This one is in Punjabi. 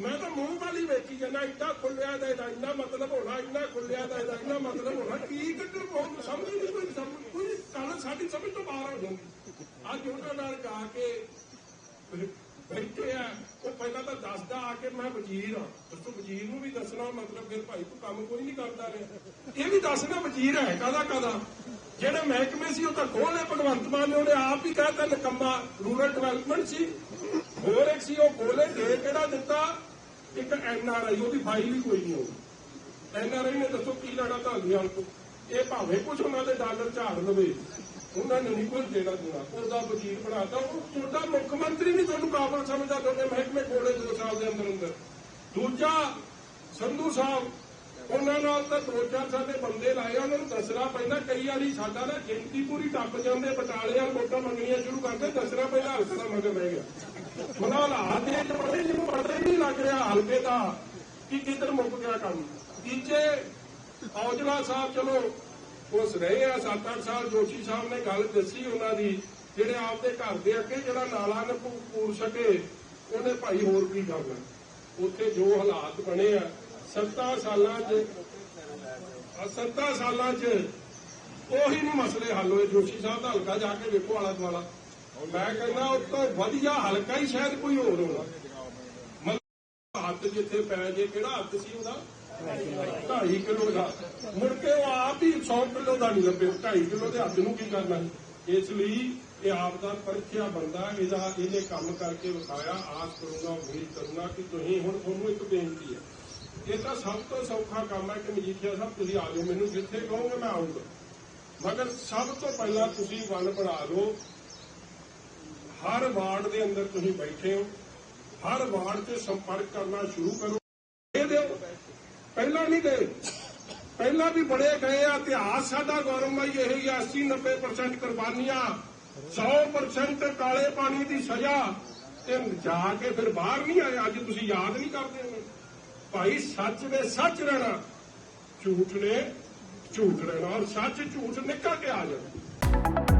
ਮੈਂ ਤਾਂ ਮੂੰਹ ਵਾਲੀ ਵੇਖੀ ਜਾਂਦਾ, ਇੰਨਾ ਖੁੱਲਿਆ ਦਾ ਇਹਦਾ, ਇੰਨਾ ਮਤਲਬ ਹੋਣਾ, ਇੰਨਾ ਖੁੱਲਿਆ ਦਾ ਇਹਦਾ, ਇੰਨਾ ਮਤਲਬ ਹੋਣਾ, ਕੀ ਕਿੱਧਰ ਬਹੁਤ ਸਮਝ ਨਹੀਂ ਕੋਈ ਸਮਝ ਕੋਈ ਗੱਲ ਸਾਡੀ ਸਮਝ ਤੋਂ ਬਾਹਰ ਹੋ ਜਾਂਦੀ। ਅੱਜ ਉਹਨਾਂ ਨਾਲ ਜਾ ਕੇ ਬੈਠੇ ਆ, ਉਹ ਪਹਿਲਾਂ ਤਾਂ ਦੱਸਦਾ ਆ ਕੇ ਮੈਂ ਵਜ਼ੀਰ ਆ ਦੱਸੋ, ਵਜ਼ੀਰ ਨੂੰ ਵੀ ਦੱਸਣਾ ਮਤਲਬ ਫਿਰ ਭਾਈ ਤੂੰ ਕੰਮ ਕੋਈ ਨਹੀਂ ਕਰਦਾ ਰਿਹਾ। ਇਹ ਵੀ ਦੱਸਣਾ ਵਜ਼ੀਰ ਹੈ ਕਾਦਾ ਕਾਦਾ ਜਿਹੜੇ ਮਹਿਕਮੇ ਸੀ, ਉਹ ਤਾਂ ਖੋਲੇ ਭਗਵੰਤ ਮਾਨ ਨੇ, ਉਹਨੇ ਆਪ ਹੀ ਕਹਿਤਾ ਨਕੰਮਾ ਰੂਰਲ ਡਿਵੈਲਪਮੈਂਟ ਸੀ। ਹੋਰ ਇੱਕ ਸੀ, ਉਹ ਖੋਲੇ ਦੇ ਕਿਹੜਾ ਦਿੱਤਾ? ਇੱਕ ਐਨ ਆਰ ਆਈ ਉਹਦੀ ਫਾਈਲ ਵੀ ਕੋਈ ਨਹੀਂ ਹੋਈ। ਐਨ ਆਰ ਆਈ ਨੇ ਦੱਸੋ ਕੀ ਲੈਣਾ ਧਾਲੀਵਾਲ ਤੋਂ? ਇਹ ਭਾਵੇਂ ਕੁਝ ਉਹਨਾਂ ਦੇ ਡਾਲਰ ਝਾੜ ਲਵੇ, ਉਹਨਾਂ ਨੇ ਨਹੀਂ ਕੁਝ ਦੇਣਾ ਦੇਣਾ। ਉਹਦਾ ਵਜ਼ੀਰ ਬਣਾਤਾ। ਉਹ ਤੁਹਾਡਾ ਮੁੱਖ ਮੰਤਰੀ ਨਹੀਂ, ਤੁਹਾਨੂੰ ਕਾਬਲ ਸਮਝਦਾ, ਤੁਹਾਡੇ ਮਹਿਕਮੇ ਕੋਲੇ ਦੋ ਸਾਲ ਦੇ ਅੰਦਰ ਅੰਦਰ ਦੂਜਾ ਸੰਧੂ ਸਾਹਿਬ ਉਹਨਾਂ ਨਾਲ ਤਾਂ ਦੋ ਚਾਰ ਸਾਡੇ ਬੰਦੇ ਲਾਏ ਉਹਨਾਂ ਨੂੰ ਦੱਸਣਾ ਪੈਂਦਾ, ਕਈ ਵਾਰੀ ਸਾਡਾ ਨਾ ਗਿਣਤੀ ਪੂਰੀ ਟੱਪ ਜਾਂਦੇ ਬਟਾਲੇ ਵੋਟਾਂ ਮੰਗਣੀਆਂ ਸ਼ੁਰੂ ਕਰਦੇ ਦੱਸਣਾ ਪਹਿਲਾਂ ਹਲਕੇ ਦਾ ਮਗਰ ਰਹਿ ਗਿਆ। ਹੁਣ ਹਾਲਾਤ ਇਹ ਬੜੇ ਜਿਹਨੂੰ ਪਤਾ ਹੀ ਨਹੀਂ ਲੱਗ ਰਿਹਾ ਹਲਕੇ ਦਾ, ਕਿ ਕਿੱਧਰ ਮੁੱਕ ਗਿਆ ਕੰਮ। ਤੀਜੇ, ਔਜਲਾ ਸਾਹਿਬ, ਚਲੋ ਉਸ ਰਹੇ ਆ 7-8 ਸਾਲ ਜੋਸ਼ੀ ਸਾਹਿਬ ਨੇ ਗੱਲ ਦੱਸੀ ਉਹਨਾਂ ਦੀ, ਜਿਹੜੇ ਆਪਦੇ ਘਰ ਦੇ ਅੱਗੇ ਜਿਹੜਾ ਨਾਲਾ ਨੇ ਪੂਰ ਸਕੇ ਉਹਨੇ ਭਾਈ ਹੋਰ ਕੀ ਕਰਨਾ? ਉੱਥੇ ਜੋ ਹਾਲਾਤ ਬਣੇ ਆ 70 ਸਾਲਾਂ 'ਚ ਆ 70 ਸਾਲਾਂ 'ਚ ਉਹੀ ਨਹੀਂ ਮਸਲੇ ਹੱਲ ਹੋਏ। ਜੋਸ਼ੀ ਸਾਹਿਬ ਦਾ ਹਲਕਾ ਜਾ ਕੇ ਵੇਖੋ ਆਲਾ ਦੁਆਲਾ। ਮੈਂ ਕਹਿੰਦਾ ਉਸ ਤੋਂ ਵਧੀਆ ਹਲਕਾ ਹੀ ਸ਼ਾਇਦ ਕੋਈ ਹੋਰ ਹੋਣਾ ਮਤਲਬ ਹੱਥ ਜਿੱਥੇ ਪੈ ਜੇ, ਕਿਹੜਾ ਹੱਥ ਸੀ ਉਹਦਾ? 2.5 ਕਿਲੋ ਦਾ। ਮੁੜ ਕੇ ਉਹ ਆਪ ਹੀ 100 ਕਿਲੋ ਦਾ ਨਹੀਂ ਲੱਭੇ 2.5 ਕਿਲੋ ਦੇ ਹੱਥ ਨੂੰ ਕੀ ਕਰਨਾ ਇਸ ਲਈ ਇਹ ਆਪ ਦਾ ਪਰਖਿਆ ਬੰਦਾ ਇਹਦਾ ਇਹਨੇ ਕੰਮ ਕਰਕੇ ਵਿਖਾਇਆ। ਆਸ ਕਰੂੰਗਾ, ਉਮੀਦ ਕਰੂੰਗਾ ਕਿ ਤੁਸੀਂ ਹੁਣ ਤੁਹਾਨੂੰ ਇੱਕ ਬੇਨਤੀ ਹੈ। ਇਹ ਤਾਂ ਸਭ ਤੋਂ ਸੌਖਾ ਕੰਮ ਹੈ ਕਿ ਮਜੀਠੀਆ ਸਾਹਿਬ, ਤੁਸੀਂ ਆ ਜਾਓ ਮੈਨੂੰ ਜਿੱਥੇ ਕਹੋਗੇ ਮੈਂ ਆਊਂਗਾ। ਮਗਰ ਸਭ ਤੋਂ ਪਹਿਲਾਂ ਤੁਸੀਂ ਵਨ ਬਣਾ ਲਓ। ਹਰ ਵਾਰਡ ਦੇ ਅੰਦਰ ਤੁਸੀਂ ਬੈਠੇ ਹੋ। ਹਰ ਵਾਰਡ 'ਚ ਸੰਪਰਕ ਕਰਨਾ ਸ਼ੁਰੂ ਕਰੋ। ਦੇ ਦਿਓ। ਪਹਿਲਾਂ ਨਹੀਂ ਗਏ। ਪਹਿਲਾਂ ਵੀ ਬੜੇ ਗਏ ਆ। ਇਤਿਹਾਸ ਸਾਡਾ ਗੌਰਵਮਈ ਇਹ ਹੀ ਆ 80 90% ਕੁਰਬਾਨੀਆਂ 100% ਕਾਲੇ ਪਾਣੀ ਦੀ ਸਜ਼ਾ। ਤੇ ਜਾ ਕੇ ਫਿਰ ਬਾਹਰ ਨਹੀਂ ਆਏ। ਅੱਜ ਤੁਸੀਂ ਯਾਦ ਨਹੀਂ ਕਰਦੇ ਹੋ ਭਾਈ ਸੱਚ ਦੇ ਸੱਚ ਰਹਿਣਾ। ਝੂਠ ਨੇ ਝੂਠ ਰਹਿਣਾ ਔਰ ਸੱਚ ਝੂਠ ਨਿਕਲ ਕੇ ਆ ਜਾਣਾ।